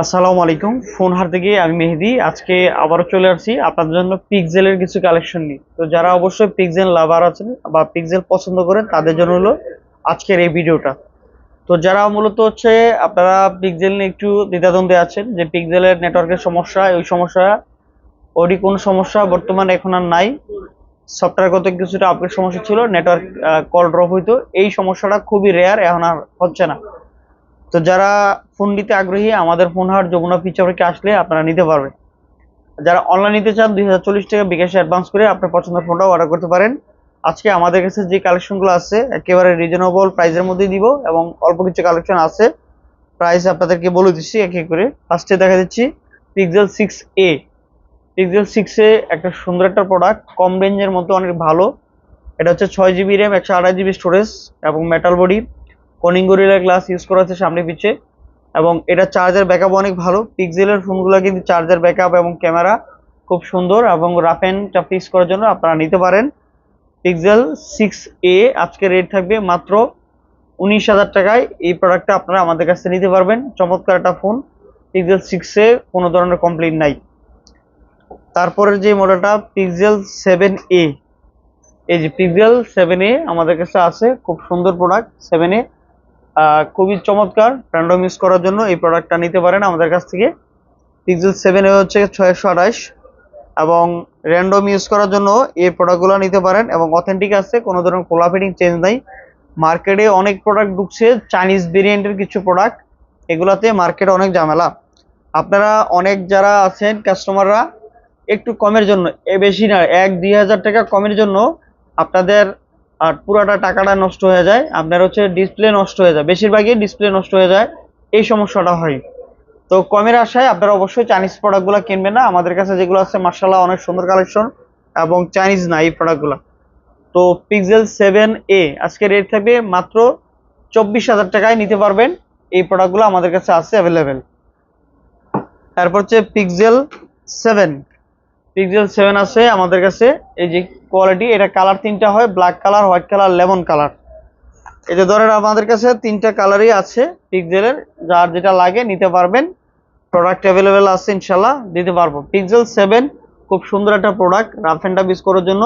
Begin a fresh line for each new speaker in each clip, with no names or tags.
আসসালামু আলাইকুম। ফোন হার থেকে আমি মেহেদি। আজকে আবারও চলে আসছি আপনাদের জন্য পিক্সেলের কিছু কালেকশন নিয়ে। তো যারা অবশ্যই পিকজেল লাভার আছেন বা পিকজেল পছন্দ করেন, তাদের জন্য হলো আজকের এই ভিডিওটা। তো যারা মূলত হচ্ছে আপনারা পিকজেল নিয়ে একটু দ্বিধাদ্বন্দ্বে আছেন যে পিক্সেলের নেটওয়ার্কের সমস্যা ওই সমস্যা, ওরই কোনো সমস্যা বর্তমানে এখন আর নাই। সফটওয়্যারগত কিছুটা আপডেট সমস্যা ছিল নেটওয়ার্ক কল ড্রপ হইতো। এই সমস্যাটা খুবই রেয়ার এখন আর হচ্ছে না। তো যারা ফোন নিতে আগ্রহী, আমাদের ফোন হাট যমুনা ফিচারকে আসলে আপনারা নিতে পারবেন। যারা অনলাইন নিতে চান, দুই হাজার চল্লিশ টাকা বিকাশে অ্যাডভান্স করে আপনার পছন্দের ফোনটা অর্ডার করতে পারেন। আজকে আমাদের কাছে যে কালেকশনগুলো আছে, একেবারে রিজনেবল প্রাইসের মধ্যে দিব এবং অল্প কিছু কালেকশন আছে। প্রাইস আপনাদেরকে বলে দিচ্ছি এক এক করে। ফার্স্টে দেখা দিচ্ছি পিক্সেল সিক্স এ পিক্সেল সিক্সে একটা সুন্দর একটা প্রোডাক্ট কম রেঞ্জের মধ্যে অনেক ভালো। এটা হচ্ছে ছয় জিবি র্যাম একশো আঠাশ জিবি স্টোরেজ এবং metal body Corning Gorilla glass use করা হচ্ছে সামনে পিছে। এবং এটা চার্জার ব্যাকআপ অনেক ভালো। পিক্সেলের ফোনগুলো কিন্তু চার্জার ব্যাকআপ এবং ক্যামেরা খুব সুন্দর এবং রাফ অ্যান্ডটা ফিক্স করার জন্য আপনারা নিতে পারেন। পিক্সেল সিক্স এ আজকে রেট থাকবে মাত্র উনিশ হাজার টাকায়। এই প্রোডাক্টটা আপনারা আমাদের কাছ নিতে পারবেন। চমৎকার একটা ফোন পিক্সেল সিক্সে কোনো ধরনের কমপ্লেন নাই। তারপরের যে মডেলটা পিক্সেল সেভেন এ এই যে পিক্সেল সেভেন এ আমাদের কাছে আছে। খুব সুন্দর প্রোডাক্ট সেভেন এ খুবই চমৎকার র্যান্ডম ইউজ করার জন্য এই প্রোডাক্টটা নিতে পারেন আমাদের কাছ থেকে। পিক্সেল সেভেন হচ্ছে ছয়শো আঠাশ। এবং র্যান্ডম ইউজ করার জন্য এই প্রোডাক্টগুলো নিতে পারেন এবং অথেন্টিক আছে, কোনো ধরনের কোলা ফিটিং চেঞ্জ নাই। মার্কেটে অনেক প্রোডাক্ট ঢুকছে চাইনিজ ভেরিয়েন্টের কিছু প্রোডাক্ট এগুলাতে মার্কেটে অনেক ঝামেলা। আপনারা অনেক যারা আছেন কাস্টমাররা একটু কমের জন্য, এ বেশি না, এক দুই হাজার টাকা কমের জন্য আপনাদের আর পুরাটা টাকাটা নষ্ট হয়ে যায়। আপনার হচ্ছে ডিসপ্লে নষ্ট হয়ে যায়। বেশিরভাগই ডিসপ্লে নষ্ট হয়ে যায়। এই সমস্যাটা হয়। তো কমের আশায় আপনারা অবশ্যই চাইনিজ প্রোডাক্টগুলো কিনবেন না। আমাদের কাছে যেগুলো আছে মার্শাল্লাহ অনেক সুন্দর কালেকশন এবং চাইনিজ না এই প্রোডাক্টগুলো তো পিক্সেল সেভেন এ আজকে রেট থাকবে মাত্র চব্বিশ হাজার টাকায় নিতে পারবেন। এই প্রোডাক্টগুলো আমাদের কাছে আছে অ্যাভেলেবেল তারপর হচ্ছে পিক্সেল সেভেন পিক্সেল সেভেন আছে আমাদের কাছে। এই যে কোয়ালিটি এটা কালার তিনটা হয় black colour white colour lemon colour এই যে ধরেন আমাদের কাছে তিনটা কালারই আছে পিক্সেলের যার যেটা লাগে নিতে পারবেন। প্রোডাক্ট অ্যাভেলেবেল আছে ইনশাল্লাহ দিতে পারব। পিক্সেল সেভেন খুব সুন্দর একটা product rough and tough use করার জন্য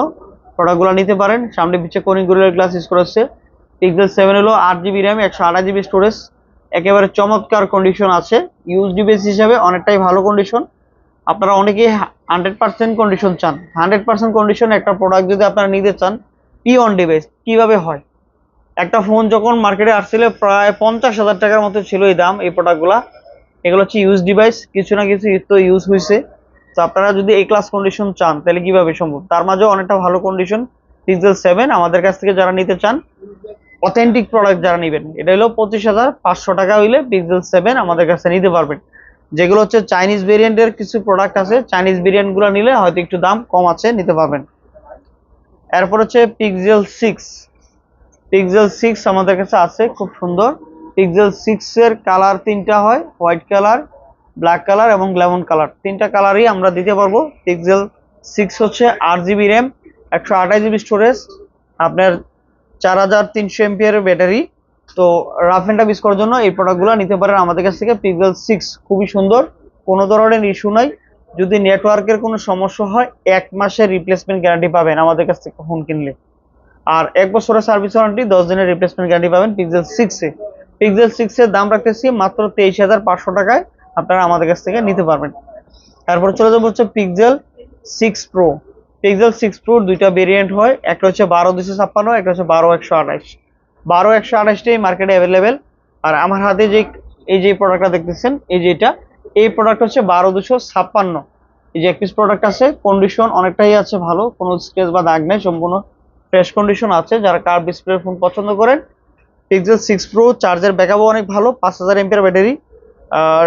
প্রোডাক্টগুলো নিতে পারেন। সামনে পিছে কোনিং গ্লাস ইউজ করা হচ্ছে পিক্সেল সেভেন হলো আট জিবি র্যাম একশো আঠাশ জিবি স্টোরেজ একেবারে চমৎকার কন্ডিশন আছে। ইউজ ডিভাইস হিসাবে অনেকটাই ভালো কন্ডিশন আপনারা অনেকেই হান্ড্রেড পার্সেন্ট কন্ডিশন চান। হান্ড্রেড পার্সেন্ট কন্ডিশন একটা প্রোডাক্ট যদি আপনারা নিতে চান পি অন ডিভাইস কীভাবে হয়? একটা ফোন যখন মার্কেটে আসছিল, প্রায় পঞ্চাশ হাজার টাকার মতো ছিল এই দাম, এই প্রোডাক্টগুলা এগুলো হচ্ছে ইউজ ডিভাইস কিছু না কিছু তো ইউজ হয়েছে। তো আপনারা যদি এই ক্লাস কন্ডিশন চান, তাহলে কীভাবে সম্ভব? তার মাঝেও অনেকটা ভালো কন্ডিশন পিক্সেল সেভেন আমাদের কাছ থেকে যারা নিতে চান অথেন্টিক প্রোডাক্ট যারা নেবেন, এটা হলো পঁচিশ হাজার পাঁচশো টাকা হইলে পিক্সেল সেভেন আমাদের কাছে নিতে পারবেন। যেগুলো হচ্ছে চাইনিজ ভেরিয়েন্টের কিছু প্রোডাক্ট আছে চাইনিজ ভেরিয়েন্টগুলো নিলে হয়তো একটু দাম কম আছে, নিতে পারবেন। এরপর হচ্ছে পিক্সেল সিক্স পিক্সেল সিক্স আমাদের কাছে আছে, খুব সুন্দর। পিক্সেল সিক্স এর কালার তিনটা হয় হোয়াইট কালার ব্ল্যাক কালার এবং লেমন কালার তিনটা কালারই আমরা দিতে পারব। পিক্সেল সিক্স হচ্ছে আট জিবি র্যাম একশো আঠাশ জিবি স্টোরেজ আপনার চার হাজার তিনশো এমপিয়ারের ব্যাটারি তো রাফ অ্যান্ড ইউজ করার জন্য এই প্রোডাক্টগুলো নিতে পারেন আমাদের কাছ থেকে পিক্সেল সিক্স খুবই সুন্দর, কোনো ধরনের ইস্যু নাই। যদি নেটওয়ার্কের কোনো সমস্যা হয়, এক মাসের রিপ্লেসমেন্ট গ্যারান্টি পাবেন আমাদের কাছ থেকে ফোন কিনলে। আর এক বছরের সার্ভিস ওয়ারেন্টি দশ দিনের রিপ্লেসমেন্ট গ্যারান্টি পাবেন পিক্সেল সিক্সে পিক্সেল সিক্সের দাম রাখতেছি মাত্র তেইশ হাজার পাঁচশো টাকায়, আপনারা আমাদের কাছ থেকে নিতে পারবেন। তারপর চলে যাব হচ্ছে pixel six pro pixel six pro দুইটা ভেরিয়েন্ট হয়, একটা হচ্ছে বারো দুশো ছাপ্পান্ন, একটা হচ্ছে বারো একশো আঠাশ। বারো একশো আঠাশটাই মার্কেটে অ্যাভেলেবেল আর আমার হাতে যে, এই যে প্রোডাক্টটা দেখতেছেন, এই যে এটা, এই প্রোডাক্ট হচ্ছে বারো দুশো ছাপ্পান্ন। এই যে এক পিস প্রোডাক্ট আছে কন্ডিশন অনেকটাই আছে ভালো, কোনো স্ক্রেচ বা দাগ নেই, সম্পূর্ণ ফ্রেশ কন্ডিশন আছে। যারা কার ডিসপ্লে ফোন পছন্দ করেন পিক্সেল সিক্স প্রো চার্জের ব্যাকআপও অনেক ভালো, পাঁচ হাজার এমপিয়ার ব্যাটারি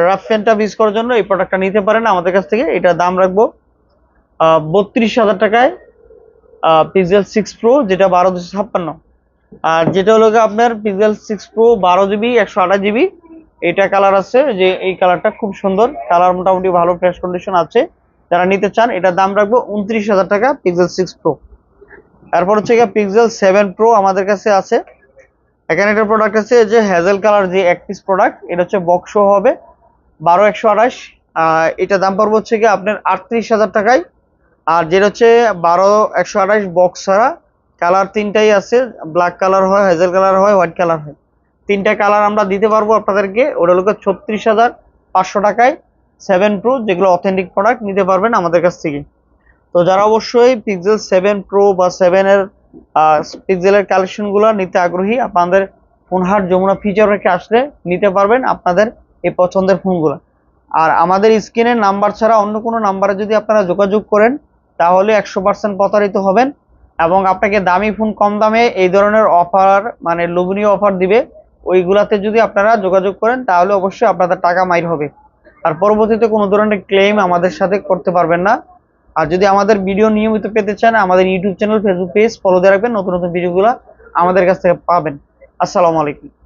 রাফ ফ্যানটা ইউজ করার জন্য এই প্রোডাক্টটা নিতে পারেন। আমাদের কাছ থেকে এটা দাম রাখব বত্রিশ হাজার টাকায় পিক্সেল সিক্স প্রো যেটা বারো দুশো ছাপ্পান্ন। আর যেটা হলো আপনার পিক্সেল সিক্স প্রো বারো জিবি একশো আঠাশ জিবি এটা কালার আছে যে এই কালারটা খুব সুন্দর। কালার মোটামুটি ভালো ফ্রেশ কন্ডিশন আছে। যারা নিতে চান, এটার দাম রাখব উনত্রিশ হাজার টাকা পিক্সেল সিক্স প্রো তারপর হচ্ছে গিয়ে পিক্সেল সেভেন প্রো আমাদের কাছে আছে। এখানে একটা প্রোডাক্ট আছে যে হ্যাজেল কালার যে এক পিস প্রোডাক্ট এটা হচ্ছে বক্সও হবে। বারো একশো আঠাশ এটা দাম পড়বে হচ্ছে গিয়ে আপনার আটত্রিশ হাজার টাকায়। আর যেটা হচ্ছে বারো একশো আঠাশ বক্স ছাড়া কালার তিনটাই আছে ব্ল্যাক কালার হয় হেজেল কালার হয় হোয়াইট কালার হয়। তিনটা কালার আমরা দিতে পারব আপনাদেরকে। ওটা হলো ছত্রিশ হাজার পাঁচশো টাকায় সেভেন প্রো যেগুলো অথেন্টিক প্রোডাক্ট নিতে পারবেন আমাদের কাছ থেকে। তো যারা অবশ্যই পিক্সেল সেভেন প্রো বা সেভেনের পিক্সেলের কালেকশনগুলো নিতে আগ্রহী, আপনাদের ফোন ফোনহাট যমুনা ফিচার রেখে আসলে নিতে পারবেন আপনাদের এই পছন্দের ফোনগুলো। আর আমাদের স্ক্রিনের নাম্বার ছাড়া অন্য কোনো নাম্বারে যদি আপনারা যোগাযোগ করেন, তাহলে একশো পার্সেন্ট প্রতারিত হবেন। এবং আপনাকে দামি ফোন কম দামে এই ধরনের অফার মানে লোভনীয় অফার দিবে, ওইগুলাতে যদি আপনারা যোগাযোগ করেন, তাহলে অবশ্যই আপনাদের টাকা মাইর হবে। আর পরবর্তীতে কোনো ধরনের ক্লেম আমাদের সাথে করতে পারবেন না। আর যদি আমাদের ভিডিও নিয়মিত পেতে চান, আমাদের YouTube channel Facebook page follow দিয়ে রাখবেন, নতুন নতুন ভিডিওগুলো আমাদের কাছ থেকে পাবেন। আসসালামু আলাইকুম।